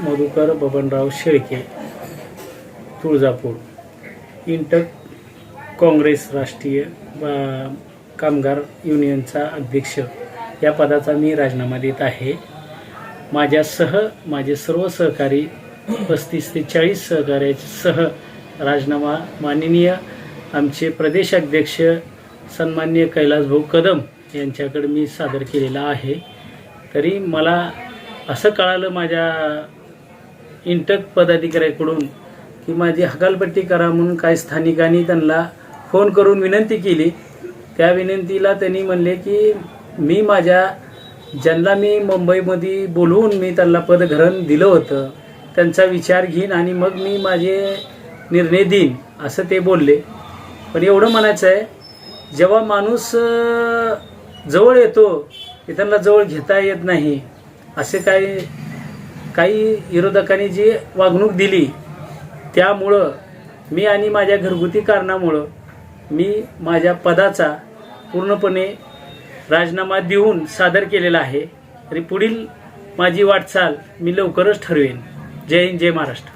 मधुकर बबनराव शेळके तुळजापूर. इंटक काँग्रेस राष्ट्रीय बा- कामगार युनियनचा अध्यक्ष. या पदाचा मी राजीनामा देत आहे. माझ्यासह माझे सर्व सहकारी पस्तीस ते चाळीस सहकार्यासह राजीनामा माननीय आमचे प्रदेश अध्यक्ष सन्मान्य कैलासभाऊ कदम यांच्याकडे मी सादर केलेला आहे. तरी मला असं कळालं माझ्या इंटक पदाधिकाऱ्याकडून की माझी हकालपट्टी करा म्हणून काही स्थानिकांनी त्यांना फोन करून विनंती केली. त्या विनंतीला त्यांनी म्हणले की मी माझ्या ज्यांना मी मुंबईमध्ये बोलवून मी त्यांना पदग्रहण दिलं होतं त्यांचा विचार घेईन आणि मग मी माझे निर्णय देईन असं ते बोलले. पण एवढं म्हणायचं आहे जेव्हा माणूस जवळ येतो की त्यांना जवळ घेता येत नाही. असे काही काही विरोधकांनी जी वागणूक दिली त्यामुळं मी आणि माझ्या घरगुती कारणामुळं मी माझ्या पदाचा पूर्णपणे राजीनामा देऊन सादर केलेला आहे. आणि पुढील माझी वाटचाल मी लवकरच ठरवेन. जय हिंद जय महाराष्ट्र.